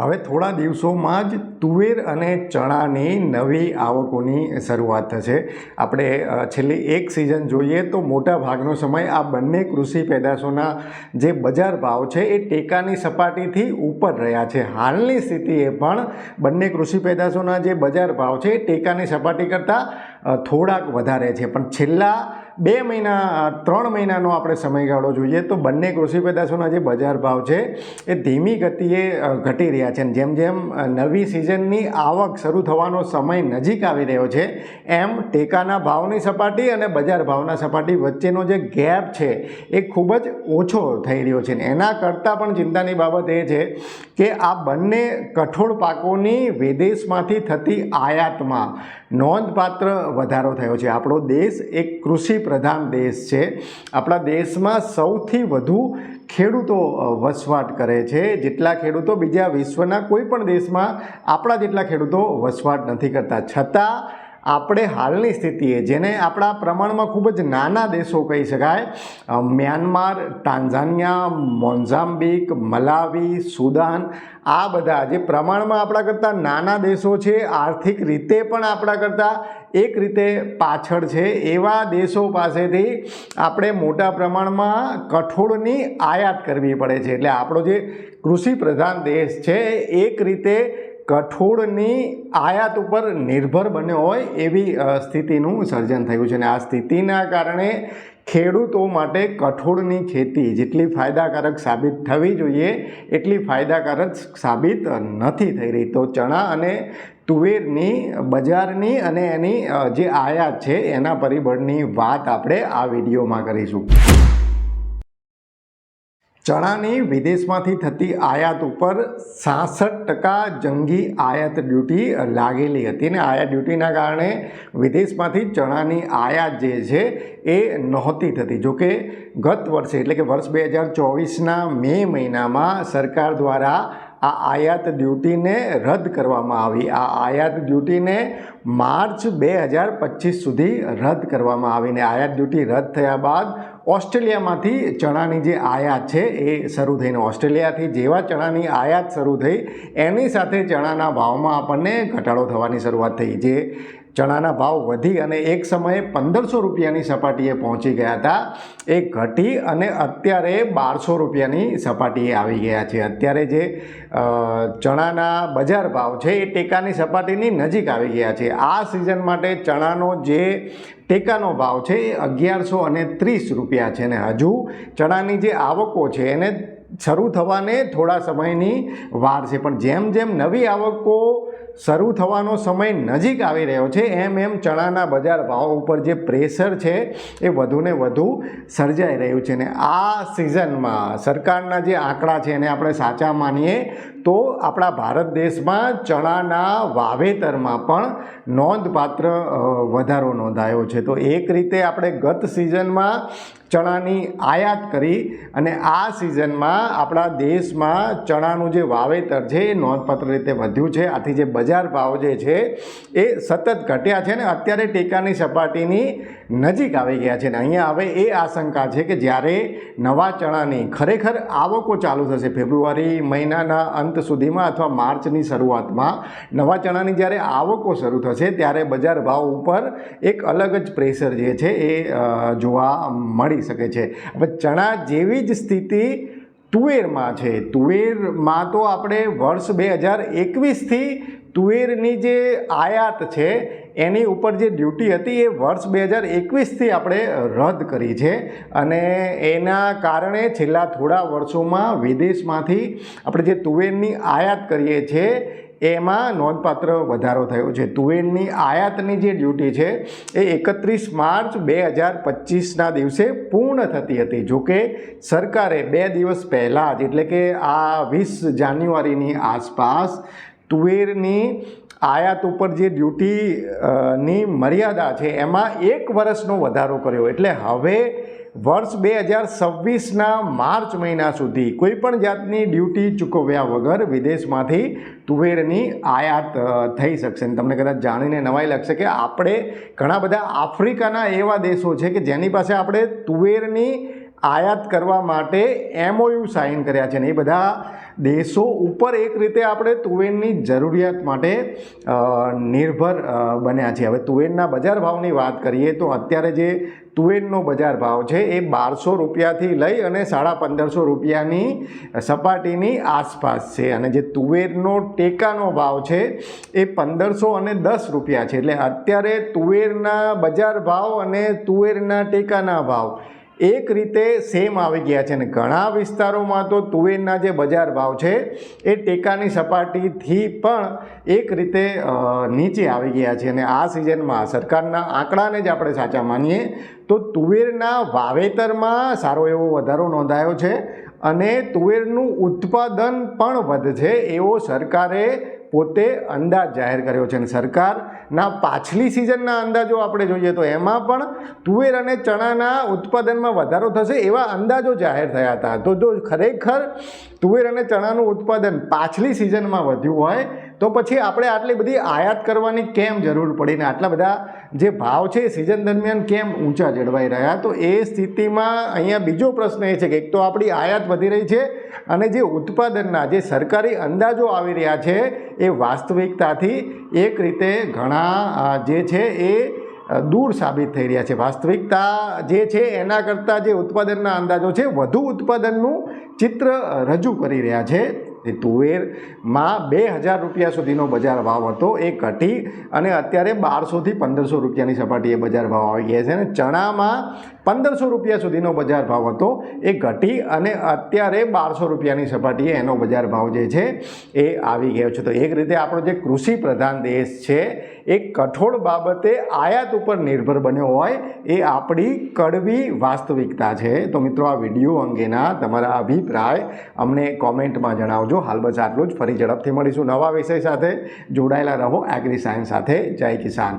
હવે થોડા દિવસોમાં જ તુવેર અને ચણાની નવી આવકોની શરૂઆત થશે. આપણે છેલ્લી એક સિઝન જોઈએ તો મોટા ભાગનો સમય આ બંને કૃષિ પેદાશોના જે બજાર ભાવ છે એ ટેકાની સપાટીથી ઉપર રહ્યા છે. હાલની સ્થિતિએ પણ બંને કૃષિ પેદાશોના જે બજાર ભાવ છે એ ટેકાની સપાટી કરતાં થોડાક વધારે છે. પણ છેલ્લા બે મહિના ત્રણ મહિનાનો આપણે સમયગાળો જોઈએ તો બંને કૃષિ પેદાશોના જે બજાર ભાવ છે એ ધીમી ગતિએ ઘટી રહ્યા છે. જેમ જેમ નવી સિઝનની આવક શરૂ થવાનો સમય નજીક આવી રહ્યો છે, એમ ટેકાના ભાવની સપાટી અને બજાર ભાવના સપાટી વચ્ચેનો જે ગેપ છે એ ખૂબ જ ઓછો થઈ રહ્યો છે. એના કરતાં પણ ચિંતાની બાબત એ છે કે આ બંને કઠોળ પાકોની વિદેશમાંથી થતી આયાતમાં નોંધપાત્ર વધારો થયો છે. આપણો દેશ એક કૃષિ પ્રધાન દેશ છે. આપણા દેશમાં સૌથી વધુ ખેડૂતો વસવાટ કરે છે. જેટલા ખેડૂતો બીજા વિશ્વના કોઈ પણ દેશમાં આપણા જેટલા ખેડૂતો વસવાટ નથી કરતા. છતાં આપણે હાલની સ્થિતિએ, જેને આપણા પ્રમાણમાં ખૂબ જ નાના દેશો કહી શકાય Myanmar Tanzania Mozambique Malawi, Sudan, આ બધા જે પ્રમાણમાં આપણા કરતાં નાના દેશો છે, આર્થિક રીતે પણ આપણા કરતાં એક રીતે પાછળ છે. એવા દેશો પાસેથી આપણે મોટા પ્રમાણમાં કઠોળની આયાત કરવી પડે છે. એટલે આપણો જે કૃષિ પ્રધાન દેશ છે એક રીતે કઠોળની આયાત ઉપર નિર્ભર બન્યો હોય એવી સ્થિતિનું સર્જન થયું છે. અને આ સ્થિતિના કારણે ખેડૂતો માટે કઠોળની ખેતી જેટલી ફાયદાકારક સાબિત થવી જોઈએ, એટલી ફાયદાકારક સાબિત નથી થઈ રહી. તો ચણા અને તુવેરની બજારની અને એની જે આયાત છે, એના પરિબળની વાત આપણે આ વિડીયોમાં કરીશું. ચણાની વિદેશમાંથી થતી આયાત ઉપર સાસઠ ટકા જંગી આયાત ડ્યુટી લાગેલી હતી અને આયાત ડ્યુટીના કારણે વિદેશમાંથી ચણાની આયાત જે છે એ નહોતી થતી. જોકે ગત વર્ષે એટલે કે વર્ષ બે હજાર ચોવીસના મે મહિનામાં સરકાર દ્વારા આ આયાત ડ્યુટીને રદ કરવામાં આવી. આ આયાત ડ્યુટીને માર્ચ બે હજાર પચીસ સુધી રદ કરવામાં આવીને આયાત ડ્યુટી રદ થયા બાદ ઓસ્ટ્રેલિયામાંથી ચણાની જે આયાત છે એ શરૂ થઈને ઓસ્ટ્રેલિયાથી જેવા ચણાની આયાત શરૂ થઈ, એની સાથે ચણાના ભાવમાં આપણને ઘટાડો થવાની શરૂઆત થઈ. જે ચણાના ભાવ વધી અને એક સમયે પંદરસો રૂપિયાની સપાટીએ પહોંચી ગયા હતા. એ ઘટી અને અત્યારે બારસો રૂપિયાની સપાટીએ આવી ગયા છે. અત્યારે જે ચણાના બજાર ભાવ છે એ ટેકાની સપાટીની નજીક આવી ગયા છે. આ સિઝન માટે ચણાનો જે ટેકાનો ભાવ છે એ અગિયારસો અને ત્રીસ રૂપિયા છે ને હજુ. ચણાની જે આવકો છે એને શરૂ થવાને થોડા સમયની વાર છે. પણ જેમ જેમ નવી આવકો શરૂ થવાનો સમય નજીક આવી રહ્યો છે. એમ એમ ચણાના બજાર ભાવ ઉપર જે પ્રેશર છે એ વધુને વધુ સર્જાઈ રહ્યું છે. ને આ સિઝનમાં સરકારના જે આંકડા છે એને આપણે સાચા માનીએ તો આપણા ભારત દેશમાં ચણાના વાવેતરમાં પણ નોંધપાત્ર વધારો નોંધાયો છે. તો એક રીતે આપણે ગત સિઝનમાં ચણાની આયાત કરી અને આ સિઝનમાં આપણા દેશમાં ચણાનું જે વાવેતર છે એ નોંધપાત્ર રીતે વધ્યું છે. આથી જે બજાર ભાવ જે છે એ સતત ઘટ્યા છે ને અત્યારે ટેકાની સપાટીની નજીક આવી ગયા છે. ને અહીંયા હવે એ આશંકા છે કે જ્યારે નવા ચણાની ખરેખર આવકો ચાલુ થશે, ફેબ્રુઆરી મહિનાના અંત સુધીમાં અથવા માર્ચની શરૂઆતમાં નવા ચણાની જ્યારે આવકો શરૂ થશે, ત્યારે બજાર ભાવ ઉપર એક અલગ જ પ્રેશર જે છે એ જોવા મળી શકે છે. હવે ચણા જેવી જ સ્થિતિ તુવેરમાં છે. તુવેરમાં તો આપણે વર્ષ બે હજાર એકવીસથી તુવેરની જે આયાત છે, એની ઉપર જે ડ્યુટી હતી, એ વર્ષ બે હજાર એકવીસથી આપણે રદ કરી છે. અને એના કારણે છેલ્લા થોડા વર્ષોમાં વિદેશમાંથી આપણે જે તુવેરની આયાત કરીએ છીએ એમાં નોંધપાત્ર વધારો થયો છે. તુવેરની આયાતની જે ડ્યુટી છે, એ એકત્રીસ માર્ચ બે હજાર પચીસના દિવસે પૂર્ણ થતી હતી. જોકે સરકારે બે દિવસ પહેલાં જ, એટલે કે આ વીસ જાન્યુઆરીની આસપાસ, તુવેરની આયાત ઉપર જે ડ્યુટી ની મર્યાદા છે, એમાં એક વર્ષનો વધારો કર્યો. એટલે હવે વર્ષ બે હજાર છવ્વીસના માર્ચ મહિના સુધી કોઈપણ જાતની ડ્યુટી ચૂકવ્યા વગર વિદેશમાંથી તુવેરની આયાત થઈ શકશે. અને તમને કદાચ જાણીને નવાઈ લાગશે કે આપણે ઘણા બધા આફ્રિકાના એવા દેશો છે કે જેની પાસે આપણે તુવેરની આયાત કરવા માટે એમઓયુ સાઇન કર્યા છે ને એ બધા દેશો ઉપર એક રીતે આપણે તુવેરની જરૂરિયાત માટે નિર્ભર બન્યા છે. હવે તુવેરના બજાર ભાવની વાત કરીએ તો અત્યારે જે તુવેરનો બજાર ભાવ છે એ બારસો રૂપિયાથી લઈ અને સાડા પંદરસો રૂપિયાની સપાટીની આસપાસ છે. અને જે તુવેરનો ટેકાનો ભાવ છે એ પંદરસો અને દસ રૂપિયા છે. એટલે અત્યારે તુવેરના બજાર ભાવ અને તુવેરના ટેકાના ભાવ એક રીતે સેમ આવી ગયા છે. અને ઘણા વિસ્તારોમાં તો તુવેરના જે બજાર ભાવ છે, એ ટેકાની સપાટીથી પણ એક રીતે નીચે આવી ગયા છે. અને આ સિઝનમાં સરકારના આંકડાને જ આપણે સાચા માનીએ, તો તુવેરના વાવેતરમાં સારો એવો વધારો નોંધાયો છે. અને તુવેરનું ઉત્પાદન પણ વધશે, એવો સરકારે પોતે અંદાજ જાહેર કર્યો છે અને સરકારના પાછલી સિઝનના અંદાજો આપણે જોઈએ તો એમાં પણ તુવેર અને ચણાના ઉત્પાદનમાં વધારો થશે એવા અંદાજો જાહેર થયા હતા. તો જો ખરેખર તુવેર અને ચણાનું ઉત્પાદન પાછલી સિઝનમાં વધ્યું હોય તો પછી આપણે આટલી બધી આયાત કરવાની કેમ જરૂર પડીને આટલા બધા જે ભાવ છે સિઝન દરમિયાન કેમ ઊંચા જળવાઈ રહ્યા? તો એ સ્થિતિમાં અહીંયા બીજો પ્રશ્ન એ છે કે એક તો આપણી આયાત વધી રહી છે અને જે ઉત્પાદનના, જે સરકારી અંદાજો આવી રહ્યા છે, એ વાસ્તવિકતાથી એક રીતે ઘણા જે છે એ દૂર સાબિત થઈ રહ્યા છે. વાસ્તવિકતા જે છે એના કરતાં જે ઉત્પાદનના અંદાજો છે, વધુ ઉત્પાદનનું ચિત્ર રજૂ કરી રહ્યા છે. એ તુવેરમાં બે હજાર રૂપિયા સુધીનો બજાર ભાવ હતો, એ ઘટી અને અત્યારે બારસોથી પંદરસો રૂપિયાની સપાટીએ બજાર ભાવ આવી ગયા છે. અને ચણામાં પંદરસો રૂપિયા સુધીનો બજાર ભાવ હતો. એ ઘટી અને અત્યારે બારસો રૂપિયાની સપાટીએ એનો બજાર ભાવ જે છે એ આવી ગયો છે. તો એક રીતે આપણો જે કૃષિ પ્રધાન દેશ છે, એ કઠોળ બાબતે આયાત ઉપર નિર્ભર બન્યો હોય એ આપણી કડવી વાસ્તવિકતા છે. તો મિત્રો, આ વીડિયો અંગેના તમારા અભિપ્રાય અમને કોમેન્ટમાં જણાવજો. હાલ બસ આટલું જ. ફરી ઝડપથી મળીશું નવા વિષય સાથે. જોડાયેલા રહો એગ્રી સાયન્સ સાથે. જય કિસાન.